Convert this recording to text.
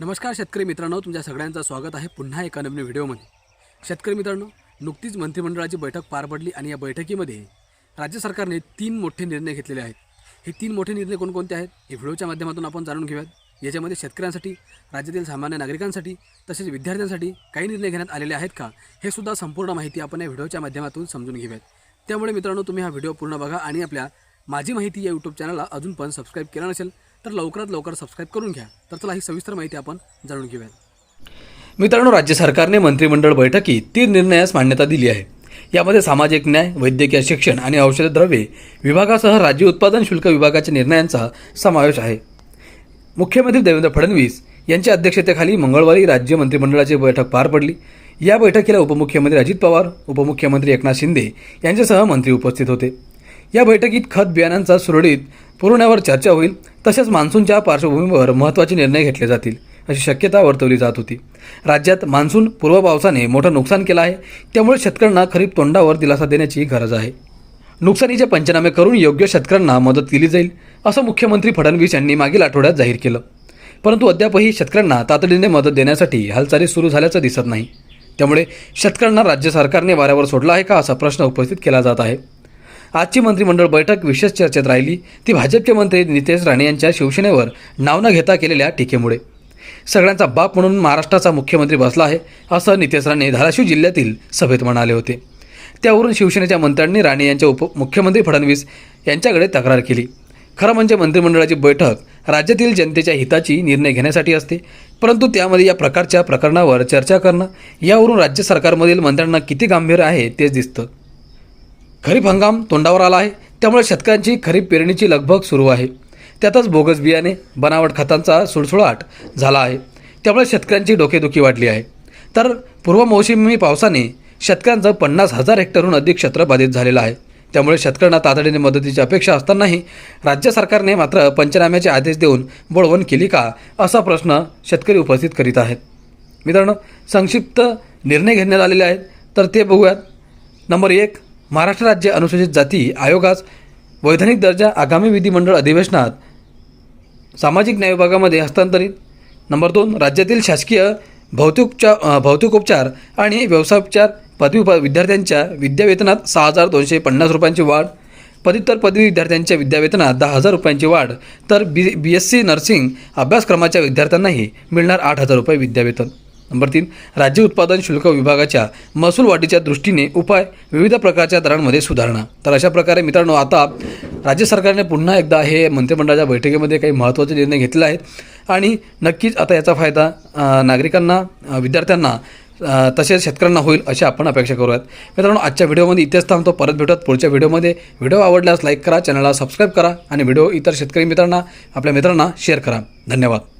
नमस्कार शेतकरी मित्रांनो तुमच्या सगळ्यांचं स्वागत आहे पुन्हा एका नवीन व्हिडिओमध्ये. शेतकरी मित्रांनो नुकतीच मंत्रिमंडळाची बैठक पार पडली आणि या बैठकीमध्ये राज्य सरकारने तीन मोठे निर्णय घेतलेले आहेत. हे तीन मोठे निर्णय कोणकोणते आहेत हे व्हिडिओच्या माध्यमातून आपण जाणून घेऊयात. याच्यामध्ये शेतकऱ्यांसाठी राज्यातील सामान्य नागरिकांसाठी तसेच विद्यार्थ्यांसाठी काही निर्णय घेण्यात आलेले आहेत का हे सुद्धा संपूर्ण माहिती आपण या व्हिडिओच्या माध्यमातून समजून घेऊयात. त्यामुळे मित्रांनो तुम्ही हा व्हिडिओ पूर्ण बघा आणि आपल्या माझी माहिती या यूट्यूब चॅनलला अजून पण सबस्क्राईब केला नसेल तर लवकरात लवकर सबस्क्राईब करून घ्या. तर चला ही सविस्तर माहिती आपण जाणून घेऊया. मित्रांनो राज्य सरकारने मंत्रिमंडळ बैठकीत तीन निर्णयास मान्यता दिली आहे. यामध्ये सामाजिक न्याय वैद्यकीय शिक्षण आणि औषध द्रव्ये विभागासह राज्य उत्पादन शुल्क विभागाच्या निर्णयांचा समावेश आहे. मुख्यमंत्री देवेंद्र फडणवीस यांच्या अध्यक्षतेखाली मंगळवारी राज्य मंत्रिमंडळाची बैठक पार पडली. या बैठकीला उपमुख्यमंत्री अजित पवार उपमुख्यमंत्री एकनाथ शिंदे यांच्यासह मंत्री उपस्थित होते. या बैठकीत खत बियाणांचा सुरळीत पुरवण्यावर चर्चा होईल तसेच मान्सूनच्या पार्श्वभूमीवर महत्त्वाचे निर्णय घेतले जातील अशी शक्यता वर्तवली जात होती. राज्यात मान्सून पूर्व पावसाने मोठं नुकसान केलं आहे त्यामुळे शेतकऱ्यांना खरीप तोंडावर दिलासा देण्याची गरज आहे. नुकसानीचे पंचनामे करून योग्य शेतकऱ्यांना मदत केली जाईल असं मुख्यमंत्री फडणवीस यांनी मागील आठवड्यात जाहीर केलं. परंतु अद्यापही शेतकऱ्यांना तातडीने मदत देण्यासाठी हालचाली सुरू झाल्याचं दिसत नाही. त्यामुळे शेतकऱ्यांना राज्य सरकारने वाऱ्यावर सोडला आहे का असा प्रश्न उपस्थित केला जात आहे. आजची मंत्रिमंडळ बैठक विशेष चर्चेत राहिली. ती भाजपचे मंत्री नितेश राणे यांच्या शिवसेनेवर नाव न घेता केलेल्या टीकेमुळे. सगळ्यांचा बाप म्हणून महाराष्ट्राचा मुख्यमंत्री बसला आहे असं नितेश राणे धाराशिव जिल्ह्यातील सभेत म्हणाले होते. त्यावरून शिवसेनेच्या मंत्र्यांनी राणे यांच्या उपमुख्यमंत्री फडणवीस यांच्याकडे तक्रार केली. खरं म्हणजे मंत्रिमंडळाची बैठक राज्यातील जनतेच्या हिताची निर्णय घेण्यासाठी असते परंतु त्यामध्ये या प्रकारच्या प्रकरणावर चर्चा करणं यावरून राज्य सरकारमधील मंत्र्यांना किती गांभीर्य आहे तेच दिसतं. खरीप हंगाम तोंडावर आला आहे. त्यामुळे शेतकऱ्यांची खरीप पेरणीची लगबग सुरू आहे. त्यातच बोगस बियाणे बनावट खतांचा सुळसुळाट झाला आहे. त्यामुळे शेतकऱ्यांची डोकेदुखी वाढली आहे. तर पूर्व मोसमी पावसाने शेतकऱ्यांचं पन्नास हजार हेक्टरहून अधिक क्षेत्र बाधित झालेलं आहे. त्यामुळे शेतकऱ्यांना तातडीने मदतीची अपेक्षा असतानाही राज्य सरकारने मात्र पंचनाम्याचे आदेश देऊन बोळवण केली का असा प्रश्न शेतकरी उपस्थित करीत आहेत. मित्रांनो संक्षिप्त निर्णय घेण्यात आलेले आहेत. तर ते बघूयात. नंबर एक महाराष्ट्र राज्य अनुसूचित जाती आयोगास वैधानिक दर्जा आगामी विधिमंडळ अधिवेशनात सामाजिक न्याय विभागामध्ये हस्तांतरित. नंबर दोन राज्यातील शासकीय भौतिकोपचार भौतिकोपचार आणि व्यवसायोपचार पदवी उप विद्यार्थ्यांच्या विद्यावेतनात सहा हजार दोनशे पन्नास रुपयांची वाढ. पदव्युत्तर पदवी विद्यार्थ्यांच्या विद्यावेतनात दहा हजार रुपयांची वाढ. तर B B S C nursing अभ्यासक्रमाच्या विद्यार्थ्यांनाही मिळणार आठ हजार रुपये विद्यावेतन. नंबर तीन राज्य उत्पादन शुल्क विभागाच्या महसूल वाढीच्या दृष्टीने उपाय विविध प्रकारच्या दरांमध्ये सुधारणा. तर अशा प्रकारे मित्रांनो आता राज्य सरकारने पुन्हा एकदा हे मंत्रिमंडळाच्या बैठकीमध्ये काही महत्त्वाचे निर्णय घेतले आहेत. आणि नक्कीच आता याचा फायदा नागरिकांना विद्यार्थ्यांना तसेच शेतकऱ्यांना होईल अशी आपण अपेक्षा करूयात. मित्रांनो आजच्या व्हिडिओमध्ये इथेच थांबतो. परत भेटूयात पुढच्या व्हिडिओमध्ये. व्हिडिओ आवडल्यास लाईक करा चॅनलला सबस्क्राईब करा आणि व्हिडिओ इतर शेतकरी मित्रांना आपल्या मित्रांना शेअर करा. धन्यवाद.